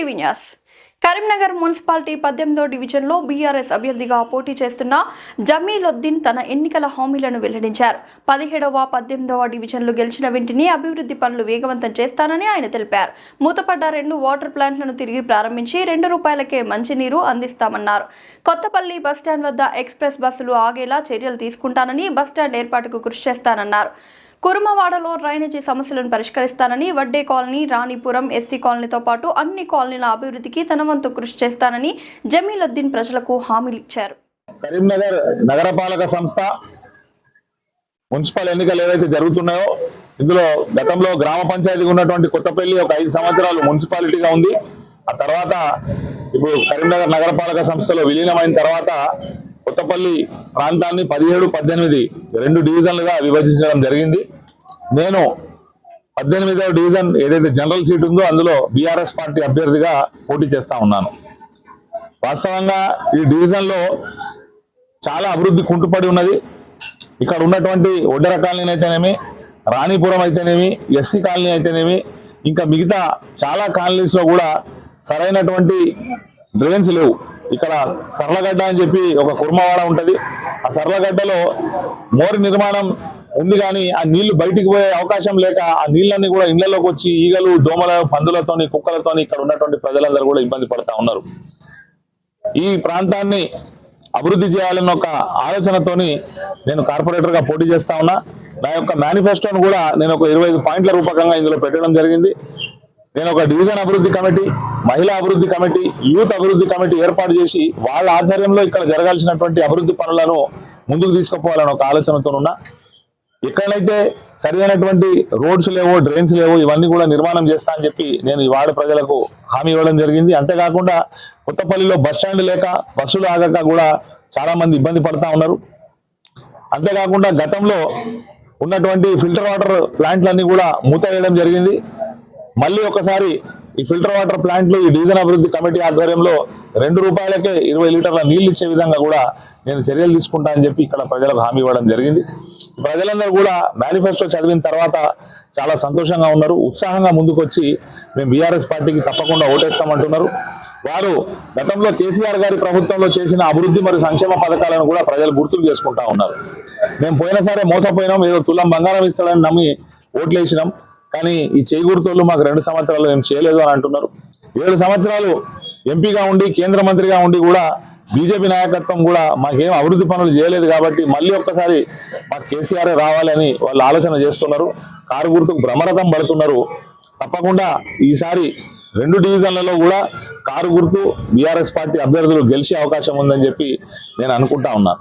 Four TV news. Karimnagar municipality పద్దెనిమిదో డివిజన్లో BRS అభ్యర్థిగా పోటీ చేస్తున్న జమీలుద్దీన్ తన ఎన్నికల హామీలను వెల్లడించారు. పదిహేడవ పద్దెనిమిదవ డివిజన్లు గెలిచిన వెంటనే అభివృద్ధి పనులు వేగవంతం చేస్తానని ఆయన తెలిపారు. మూతపడ్డ రెండు వాటర్ ప్లాంట్లను తిరిగి ప్రారంభించి రెండు రూపాయలకే మంచినీరు అందిస్తామన్నారు. కొత్తపల్లి బస్టాండ్ వద్ద ఎక్స్ప్రెస్ బస్సులు ఆగేలా చర్యలు తీసుకుంటానని బస్టాండ్ ఏర్పాటుకు కృషి చేస్తానన్నారు. కురుమవాడలో డ్రైనేజీ సమస్యలను పరిష్కరిస్తానని వడ్డే కాలనీ రాణిపురం ఎస్సీ కాలనీతో పాటు అన్ని కాలనీల అభివృద్ధికి తన వంతు కృషి చేస్తానని జమీలుద్దీన్ ప్రజలకు హామీలు ఇచ్చారు. కరీంనగర్ నగరపాలక సంస్థ మున్సిపల్ ఎన్నికలు ఏవైతే జరుగుతున్నాయో ఇందులో గతంలో గ్రామ పంచాయతీ ఉన్నటువంటి కొత్తపల్లి ఒక ఐదు సంవత్సరాలు మున్సిపాలిటీగా ఉంది. ఆ తర్వాత ఇప్పుడు కరీంనగర్ నగరపాలక సంస్థలో విలీనమైన తర్వాత కొత్తపల్లి ప్రాంతాన్ని పదిహేడు పద్దెనిమిది రెండు డివిజన్లుగా విభజించడం జరిగింది. నేను పద్దెనిమిదవ డివిజన్ ఏదైతే జనరల్ సీట్ ఉందో అందులో బీఆర్ఎస్ పార్టీ అభ్యర్థిగా పోటీ చేస్తా ఉన్నాను. వాస్తవంగా ఈ డివిజన్లో చాలా అభివృద్ధి కుంటుపడి ఉన్నది. ఇక్కడ ఉన్నటువంటి ఒడ్డర కాలనీ అయితేనేమి రాణిపురం అయితేనేమి ఎస్సీ కాలనీ అయితేనేమి ఇంకా మిగతా చాలా కాలనీస్లో కూడా సరైనటువంటి డ్రైన్స్ లేవు. ఇక్కడ సర్లగడ్డ అని చెప్పి ఒక కుర్మవాడ ఉంటుంది. ఆ సరళగడ్డలో మోరి నిర్మాణం ఉంది కానీ ఆ నీళ్ళు బయటికి పోయే అవకాశం లేక ఆ నీళ్ళన్నీ కూడా ఇళ్ళలోకి వచ్చి ఈగలు దోమల పందులతోని కుక్కలతోని ఇక్కడ ఉన్నటువంటి ప్రజలందరూ కూడా ఇబ్బంది పడతా ఉన్నారు. ఈ ప్రాంతాన్ని అభివృద్ధి చేయాలన్న ఒక ఆలోచనతోని నేను కార్పొరేటర్గా పోటీ చేస్తా ఉన్నా. నా యొక్క మేనిఫెస్టోను కూడా నేను ఒక ఇరవై ఐదు పాయింట్ల రూపకంగా ఇందులో పెట్టడం జరిగింది. నేను ఒక డివిజన్ అభివృద్ధి కమిటీ మహిళా అభివృద్ధి కమిటీ యూత్ అభివృద్ధి కమిటీ ఏర్పాటు చేసి వాళ్ళ ఆధ్వర్యంలో ఇక్కడ జరగాల్సినటువంటి అభివృద్ధి పనులను ముందుకు తీసుకుపోవాలని ఒక ఆలోచనతో ఉన్నా. ఎక్కడైతే సరైనటువంటి రోడ్స్ లేవో డ్రైన్స్ లేవో ఇవన్నీ కూడా నిర్మాణం చేస్తా అని చెప్పి నేను ఈ వార్డు ప్రజలకు హామీ ఇవ్వడం జరిగింది. అంతేకాకుండా కొత్తపల్లిలో బస్ స్టాండ్ లేక బస్సులు ఆగక కూడా చాలా మంది ఇబ్బంది పడతా ఉన్నారు. అంతేకాకుండా గతంలో ఉన్నటువంటి ఫిల్టర్ వాటర్ ప్లాంట్లన్నీ కూడా మూతవేయడం జరిగింది. మళ్ళీ ఒకసారి ఈ ఫిల్టర్ వాటర్ ప్లాంట్లు ఈ డివిజన్ అభివృద్ధి కమిటీ ఆధ్వర్యంలో రెండు రూపాయలకే ఇరవై లీటర్ల నీళ్ళు ఇచ్చే విధంగా కూడా నేను చర్యలు తీసుకుంటా అని చెప్పి ఇక్కడ ప్రజలకు హామీ ఇవ్వడం జరిగింది. ప్రజలందరూ కూడా మేనిఫెస్టో చదివిన తర్వాత చాలా సంతోషంగా ఉన్నారు. ఉత్సాహంగా ముందుకొచ్చి మేము బీఆర్ఎస్ పార్టీకి తప్పకుండా ఓటేస్తామంటున్నారు. వారు గతంలో కేసీఆర్ గారి ప్రభుత్వంలో చేసిన అభివృద్ధి మరియు సంక్షేమ పథకాలను కూడా ప్రజలు గుర్తులు చేసుకుంటా ఉన్నారు. మేము పోయినసారే మోసపోయినాం ఏదో తులం బంగారం ఇస్తాడని నమ్మి ఓట్లేసినాం. కానీ ఈ చేకూరుతోళ్ళు మాకు రెండు సంవత్సరాలు ఏం చేయలేదు అని అంటున్నారు. ఏడు సంవత్సరాలు ఎంపీగా ఉండి కేంద్ర మంత్రిగా ఉండి కూడా బీజేపీ నాయకత్వం కూడా మాకేం అభివృద్ధి పనులు చేయలేదు కాబట్టి మళ్ళీ ఒక్కసారి మాకు కేసీఆర్ రావాలని వాళ్ళు ఆలోచన చేస్తున్నారు. కారు గుర్తుకు భ్రమరథం పడుతున్నారు. తప్పకుండా ఈసారి రెండు డివిజన్లలో కూడా కారు గుర్తు బీఆర్ఎస్ పార్టీ అభ్యర్థులు గెలిచే అవకాశం ఉందని చెప్పి నేను అనుకుంటా ఉన్నాను